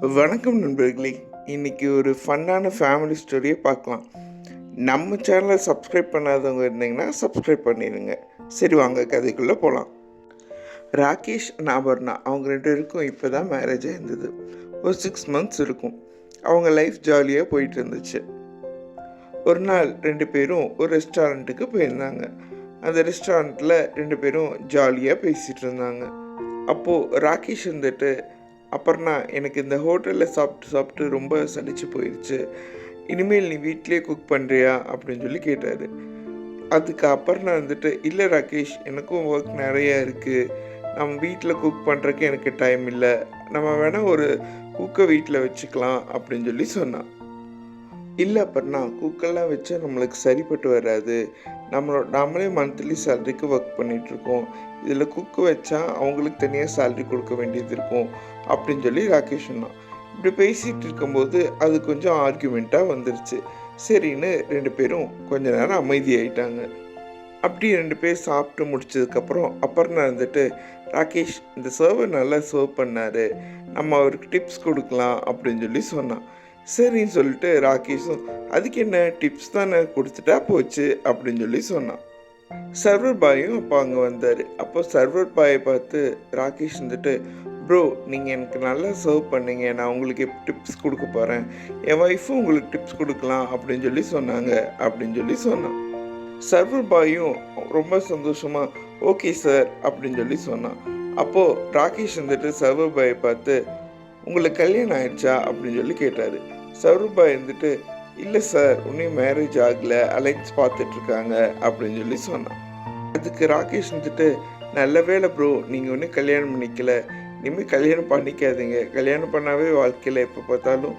வணக்கம் நண்பர்களே இன்னைக்கு ஒரு ஃபன்னான ஃபேமிலி ஸ்டோரியை பார்க்கலாம். நம்ம சேனலை சப்ஸ்கிரைப் பண்ணாதவங்க இருந்தீங்கன்னா சப்ஸ்கிரைப் பண்ணிடுங்க சரி வாங்க கதைக்குள்ளே போகலாம் ராகேஷ் நாபர்ணா அவங்க ரெண்டு பேருக்கும் இப்போ தான் மேரேஜ் ஆயிருந்தது. ஒரு சிக்ஸ் மந்த்ஸ் இருக்கும். அவங்க லைஃப் ஜாலியாக போயிட்டு இருந்துச்சு ஒரு நாள் ரெண்டு பேரும் ஒரு ரெஸ்டாரண்ட்டுக்கு போயிருந்தாங்க. அந்த ரெஸ்டாரண்ட்டில் ரெண்டு பேரும் ஜாலியாக பேசிகிட்டு இருந்தாங்க அப்போது ராகேஷ் வந்துட்டு அப்புறம்னா எனக்கு இந்த ஹோட்டலில் சாப்பிட்டு சாப்பிட்டு ரொம்ப சலிச்சு போயிடுச்சு இனிமேல் நீ வீட்டிலே குக் பண்ணுறியா அப்படின்னு சொல்லி கேட்டார். அதுக்கு அப்புறம் வந்துட்டு இல்லை ராகேஷ் எனக்கும் ஒர்க் நிறையா இருக்குது நம்ம வீட்டில் குக் பண்ணுறக்கு எனக்கு டைம் இல்லை. நம்ம வேணால் ஒரு குக்கை வீட்டில் வச்சுக்கலாம் அப்படின்னு சொல்லி சொன்னான். இல்லை அப்புறம்னா குக்கெல்லாம் வச்சா நம்மளுக்கு சரிப்பட்டு வராது. நம்மளோட நம்மளே மந்த்லி சேலரிக்கு ஒர்க் பண்ணிகிட்ருக்கோம் இதில் குக்கு வச்சா அவங்களுக்கு தனியாக சேலரி கொடுக்க வேண்டியது இருக்கும் அப்படின்னு சொல்லி ராகேஷ் சொன்னான். இப்படி பேசிகிட்டு இருக்கும்போது அது கொஞ்சம் ஆர்குமெண்ட்டாக வந்துருச்சு. சரின்னு ரெண்டு பேரும் கொஞ்ச நேரம் அமைதியாயிட்டாங்க. அப்படி ரெண்டு பேர் சாப்பிட்டு முடிச்சதுக்கப்புறம் அப்புறம் நான் ராகேஷ் இந்த சர்வர் நல்லா சர்வ் பண்ணார். நம்ம அவருக்கு டிப்ஸ் கொடுக்கலாம் அப்படின்னு சொல்லி சொன்னான். சரின்னு சொல்லிட்டு ராகேஷும் அதுக்கு என்ன டிப்ஸ் தானே கொடுத்துட்டா போச்சு? அப்படின்னு சொல்லி சொன்னான். சர்வர் பாயும் அப்போ அங்கே வந்தார். அப்போ சர்வர் பாயை பார்த்து ராகேஷ் வந்துட்டு ப்ரோ நீங்கள் எனக்கு நல்லா சர்வ் பண்ணீங்க. நான் உங்களுக்கு டிப்ஸ் கொடுக்க போகிறேன் என் ஒய்ஃபும் உங்களுக்கு டிப்ஸ் கொடுக்கலாம் அப்படின்னு சொல்லி சொன்னாங்க. அப்படின்னு சொல்லி சொன்னான். சர்வர் பாயும் ரொம்ப சந்தோஷமாக ஓகே சார் அப்படின்னு சொல்லி சொன்னான். அப்போது ராகேஷ் வந்துட்டு சர்வர் பாயை பார்த்து உங்களுக்கு கல்யாணம் ஆயிடுச்சா அப்படின்னு சொல்லி கேட்டார். சர்வர் இருந்துட்டு இல்லை சார் உன்னையும் மேரேஜ் ஆகலை அலைன்ஸ் பார்த்துட்ருக்காங்க அப்படின்னு சொல்லி சொன்னான். அதுக்கு ராகேஷ் வந்துட்டு நல்ல வேலை ப்ரோ நீங்கள் ஒன்றும் கல்யாணம் பண்ணிக்கல. இனிமேல் கல்யாணம் பண்ணிக்காதீங்க. கல்யாணம் பண்ணாவே வாழ்க்கையில் எப்போ பார்த்தாலும்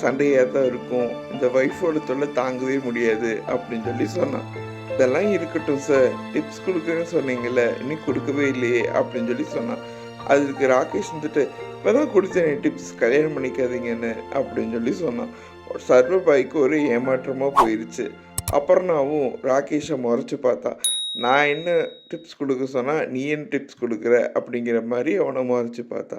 சண்டையாக தான் இருக்கும். இந்த ஒய்ஃபோட தொல்லை தாங்கவே முடியாது அப்படின்னு சொல்லி சொன்னான். இதெல்லாம் இருக்கட்டும் சார் டிப்ஸ் கொடுக்குறேன்னு சொன்னீங்கல்ல இன்னும் கொடுக்கவே இல்லையே அப்படின்னு சொல்லி சொன்னான். அதுக்கு ராகேஷ் வந்துட்டு இப்போ தான் கொடுத்தேன் டிப்ஸ் கல்யாணம் பண்ணிக்காதீங்கன்னு அப்படின்னு சொல்லி சொன்னான். சர்வபாய்க்கு ஒரு ஏமாற்றமாக போயிடுச்சு அப்புறம்னாவும் ராகேஷை முறைச்சி பார்த்தா நான் என்ன டிப்ஸ் கொடுக்க சொன்னால் நீ என்ன டிப்ஸ் கொடுக்குற? அப்படிங்கிற மாதிரி அவனை முறைச்சி பார்த்தா.